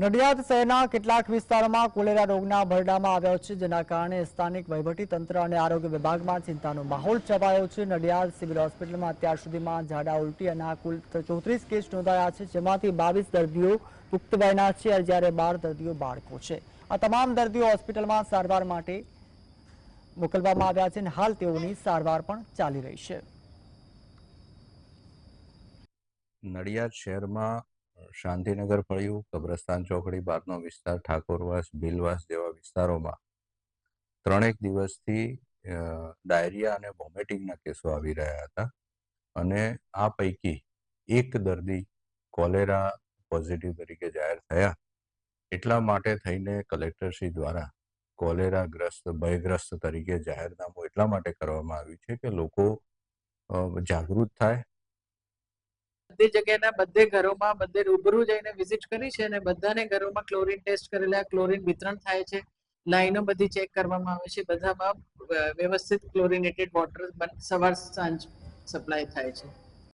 નડિયાદ શહેરના કેટલાક વિસ્તારોમાં કોલેરા રોગના ભરડામાં આવ્યો છે, જેના કારણે સ્થાનિક તંત્ર અને આરોગ્ય વિભાગમાં ચિંતાનો માહોલ છવાયો છે. નડિયાદ સિવિલ હોસ્પિટલમાં અત્યાર સુધીમાં ઝાડા ઉલટી અને કુલ ચોત્રીસ કેસ નોંધાયા છે, જેમાંથી બાવીસ દર્દીઓ પુખ્ત વયના છે જ્યારે બાર દર્દીઓ બાળકો છે. આ તમામ દર્દીઓ હોસ્પિટલમાં સારવાર માટે મોકલવામાં આવ્યા છે અને હાલ તેઓની સારવાર પણ ચાલી રહી છે. નડિયાદ શહેરમાં શાંતિનગર ફળિયું, કબ્રસ્તાન ચોકડી, બારનો વિસ્તાર, ઠાકોરવાસ, ભીલવાસ જેવા વિસ્તારોમાં ત્રણેક દિવસથી ડાયરિયા અને વોમિટિંગના કેસો આવી રહ્યા હતા અને આ પૈકી એક દર્દી કોલેરા પોઝિટિવ તરીકે જાહેર થયા. એટલા માટે થઈને કલેક્ટરશ્રી દ્વારા કોલેરાગ્રસ્ત, ભયગ્રસ્ત તરીકે જાહેરનામું એટલા માટે કરવામાં આવ્યું છે કે લોકો જાગૃત થાય બધી જગ્યાના બધે ઘરોમાં બધે રૂબરૂ જઈને વિઝિટ કરી છે અને બધાને ઘરોમાં ક્લોરિન ટેસ્ટ કરેલા ક્લોરિન વિતરણ થાય છે. લાઈનો બધી ચેક કરવામાં આવે છે. બધામાં વ્યવસ્થિત ક્લોરિનેટેડ વોટર સવાર સાંજ સપ્લાય થાય છે.